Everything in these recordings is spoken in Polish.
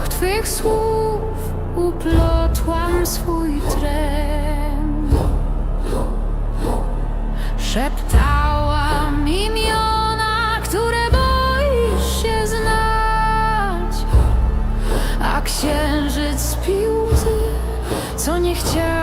obok Twych słów uplotłam swój trem. Szeptałam imiona, które boisz się znać, a księżyc pił co nie chciałam.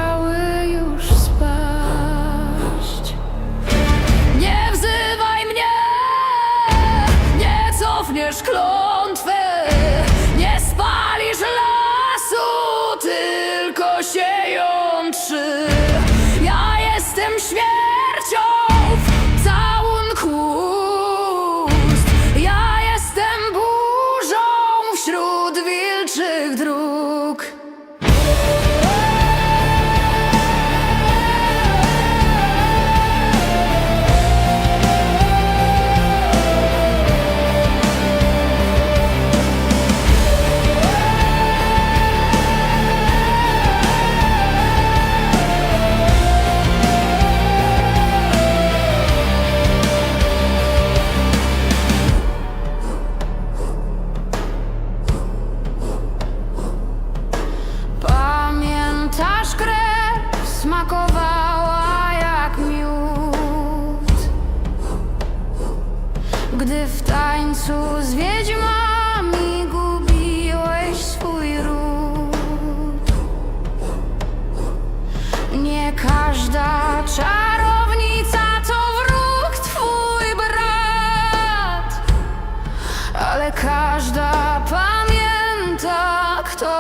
Każda pamięta, kto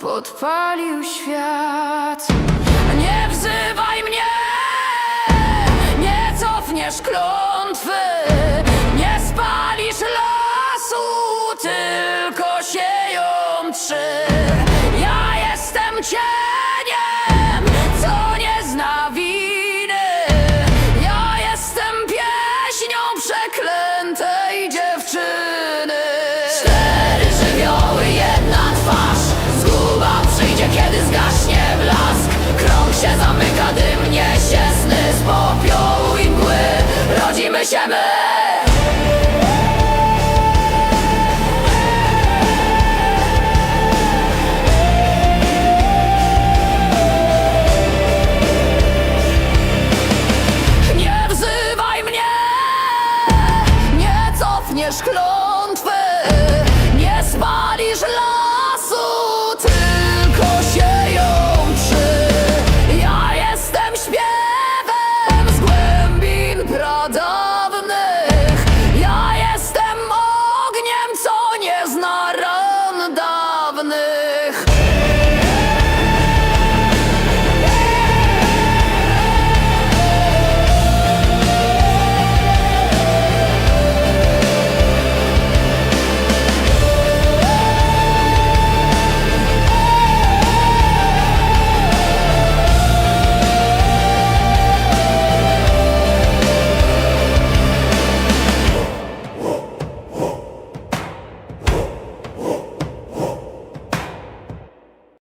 podpalił świat. się zamyka, dymnie się sny z popiołu i mgły. Rodzimy się my. Nie wzywaj mnie, nie cofniesz klątwy, nie spalisz lat